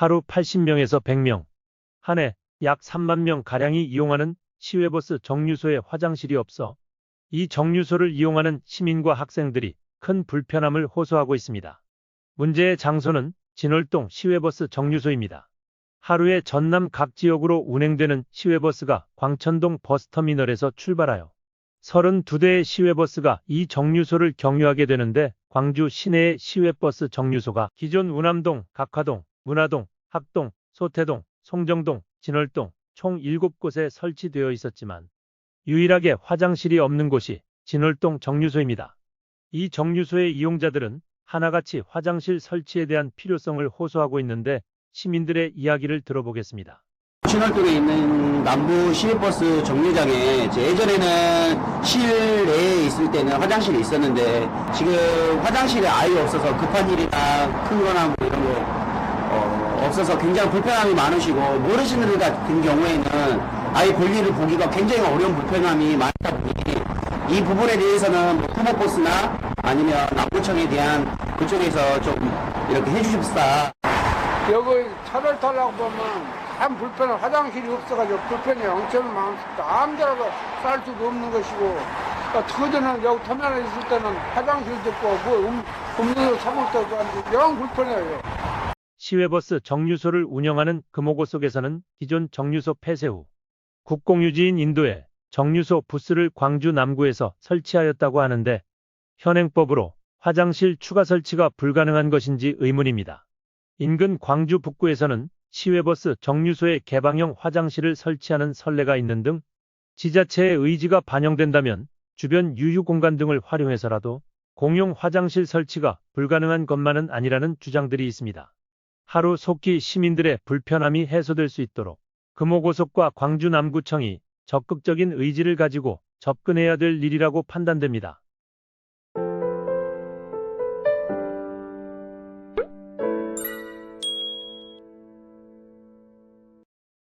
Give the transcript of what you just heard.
하루 80명에서 100명, 한 해 약 3만 명 가량이 이용하는 시외버스 정류소에 화장실이 없어 이 정류소를 이용하는 시민과 학생들이 큰 불편함을 호소하고 있습니다. 문제의 장소는 진월동 시외버스 정류소입니다. 하루에 전남 각 지역으로 운행되는 시외버스가 광천동 버스터미널에서 출발하여 32대의 시외버스가 이 정류소를 경유하게 되는데 광주 시내의 시외버스 정류소가 기존 운암동, 각화동, 문화동, 학동, 소태동, 송정동, 진월동 총 7곳에 설치되어 있었지만 유일하게 화장실이 없는 곳이 진월동 정류소입니다. 이 정류소의 이용자들은 하나같이 화장실 설치에 대한 필요성을 호소하고 있는데 시민들의 이야기를 들어보겠습니다. 신월동에 있는 남부 시외버스 정류장에 예전에는 실내에 있을 때는 화장실이 있었는데 지금 화장실이 아예 없어서 급한 일이나 큰 거나 뭐 이런 거 어, 없어서 굉장히 불편함이 많으시고 모르시는 분 같은 경우에는 아예 볼일을 보기가 굉장히 어려운 불편함이 많다 보니 이 부분에 대해서는 뭐 토목버스나 아니면 남부청에 대한 그쪽에서 좀 이렇게 해주십사 여기 차를 타려고 보면 참 불편해. 화장실이 없어가지고 불편해. 엄청 많습니다. 아무데라도 쌀 수도 없는 것이고. 그전에는 여기 터미널에 있을 때는 화장실도 없고, 뭐, 음, 음료수 사볼 때도 영 불편해요. 시외버스 정류소를 운영하는 금호고 속에서는 기존 정류소 폐쇄 후 국공유지인 인도에 정류소 부스를 광주 남구에서 설치하였다고 하는데 현행법으로 화장실 추가 설치가 불가능한 것인지 의문입니다. 인근 광주 북구에서는 시외버스 정류소에 개방형 화장실을 설치하는 선례가 있는 등 지자체의 의지가 반영된다면 주변 유휴 공간 등을 활용해서라도 공용 화장실 설치가 불가능한 것만은 아니라는 주장들이 있습니다. 하루 속히 시민들의 불편함이 해소될 수 있도록 금호고속과 광주 남구청이 적극적인 의지를 가지고 접근해야 될 일이라고 판단됩니다.